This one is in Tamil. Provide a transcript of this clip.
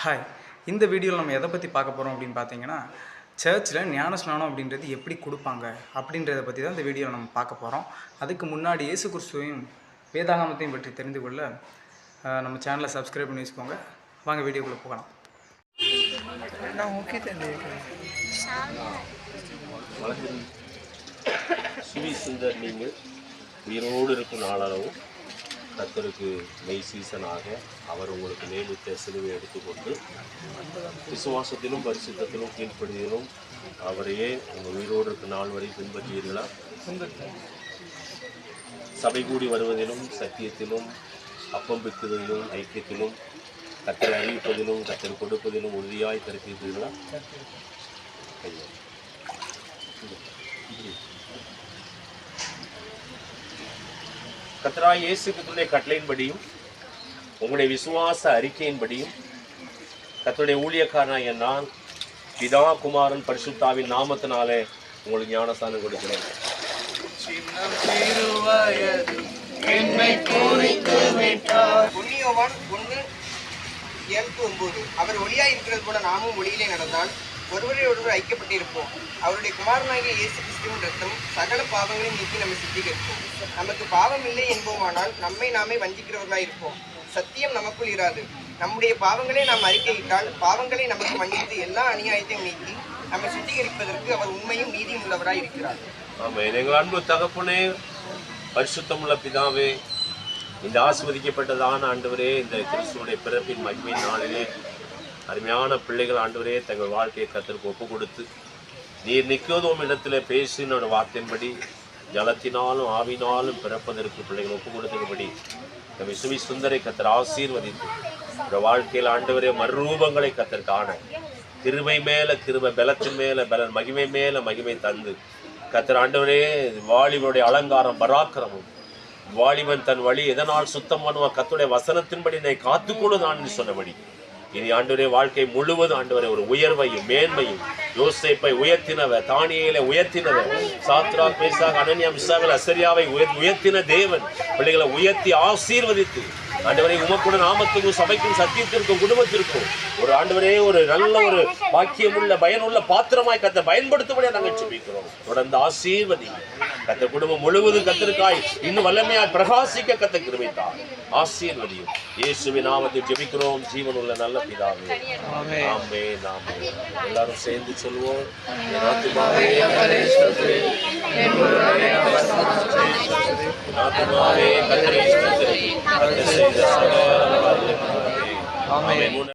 ஹாய் இந்த வீடியோவில் நம்ம எதை பற்றி பார்க்க போகிறோம் அப்படின்னு பார்த்தீங்கன்னா சர்ச்சில் ஞான ஸ்நானம் அப்படின்றது எப்படி கொடுப்பாங்க அப்படின்றத பற்றி தான் இந்த வீடியோவில் நம்ம பார்க்க போகிறோம் அதுக்கு முன்னாடி இயேசு கிறிஸ்துவையும் வேதாகமத்தையும் பற்றி தெரிந்து கொள்ள நம்ம சேனலை சப்ஸ்கிரைப் பண்ணி வச்சுக்கோங்க. வாங்க வீடியோக்குள்ளே போகலாம். நான் ஓகே சுவி சுந்தர் நீங்கள் உயிரோடு இருக்கும் நாளளவும் கத்தருக்கு மெய் சீசனாக அவர் உங்களுக்கு நியமித்த சிலுவை எடுத்துக்கொண்டு விசுவாசத்திலும் பரிசுத்தத்திலும் கீழ்ப்படுதிலும் அவரையே உங்கள் உயிரோடு இருக்க நாள் வரை பின்பற்றீர்களா சபை கூடி வருவதிலும் சத்தியத்திலும் அப்பம் பிக்குவதிலும் ஐக்கியத்திலும் கத்தரை அறிவிப்பதிலும் கத்தரை கொடுப்பதிலும் உறுதியாய் கருத்தீர்களா ஐயா. கத்தராய் இயேசு கிறிஸ்துவின் கட்டளையின்படியும் உங்களுடைய விசுவாச அறிக்கையின்படியும் கர்த்தருடைய ஊழியக்காரனாகிய நான் பிதா குமாரன் பரிசுத்தாவின் நாமத்தினாலே உங்களுக்கு ஞானஸ்தானம் கொடுக்கிறேன். ஒன்னியோவான் ஒன்று ஏழு ஒன்பது. அவர் ஒளியாய் இருக்கிறது போல நாமும் ஒளியிலே நடந்தால் ஒருவரை ஒருவர் ஐக்கியப்பட்டிருப்போம். அவருடைய குமாரனாகிய இயேசு கிறிஸ்துவின் ரத்தம் சகல பாவங்களையும் நீக்கி நம்மை சுத்திகரிப்போம் நமக்கு பாவம் இல்லை என்போமானால் நம்மை நாமே வஞ்சிக்கிறவர்களாய் இருப்போம். சத்தியம் நமக்குள் இராது. நம்முடைய பாவங்களை நாம் அறிக்கையிட்டால் பாவங்களை நமக்கு மன்னித்து எல்லா அநியாயத்தையும் நீக்கி நம்மை சுத்திகரிப்பதற்கு அவர் உண்மையும் நீதியும் உள்ளவராய் இருக்கிறார். ஆமாம் எங்கள் அன்பு தகப்பனே பரிசுத்தமுள்ள பிதாவே இந்த ஆஸ்வதிக்கப்பட்டதான ஆண்டவரே இந்த கிறிஸ்துவுடைய பிறப்பின் மகிமை நாளிலே அருமையான பிள்ளைகள் ஆண்டவரே தங்கள் வாழ்க்கையை கத்தருக்கு ஒப்பு கொடுத்து நீர் நிற்கோதும் இடத்துல பேசினோட வார்த்தையின்படி ஜலத்தினாலும் ஆவினாலும் பிறப்பதற்கு பிள்ளைகள் ஒப்பு கொடுத்தபடி இந்த சுவி சுந்தரை கத்தர் ஆசீர்வதித்து இந்த வாழ்க்கையில் ஆண்டவரே மறுரூபங்களை கத்தர் காண கிருபை மேல கிருபை பலத்தின் மேல பலன் மகிமை மேல மகிமை தந்து கத்தர் ஆண்டவரே வாலிபனுடைய அலங்காரம் பராக்கிரமும் வாலிபன் தன் வழி எதனால் சுத்தம் பண்ணுவான் கத்துடைய வசனத்தின்படி என்னை காத்துக்கொள்ளு நான் சொன்னபடி இனி ஆண்டவரே வாழ்க்கை முழுவதும் ஆண்டவரே ஒரு உயர்வையும் மேன்மையும் யோசிப்பை உயர்த்தினவர் தானியேலை உயர்த்தினவர் சாத்ரா பேசாக அனன்யா மிசாவில் அசரியாவை உயர் உயர்த்தின தேவன். பிள்ளைகளை உயர்த்தி ஆசீர்வதித்து ஆண்டவரை உமக்குடன் நாமத்துக்கும் சபைக்கும் சத்தியத்திற்கும் குடும்பத்திற்கும் ஒரு ஆண்டவரே ஒரு நல்ல ஒரு பாக்கியமுள்ள பயனுள்ள பாத்திரமாய் கத்த பயன்படுத்தும்படியா நாங்கள் சுமிக்கிறோம் தொடர்ந்து ஆசீர்வதி. கத்த குடும்பம் முழுவதும் கத்திற்காய் இன்னும் வல்லமையாய் பிரகாசிக்க கத்த கிருமித்தார் ஆசீர்வதியும். இயேசுவின் நாமத்தில் ஜெபிக்கிறோம். ஜீவனுள்ள நல்ல பிதாவே. ஆமே நாமே எல்லாரும் சேர்ந்து சொல்லுவோம் என்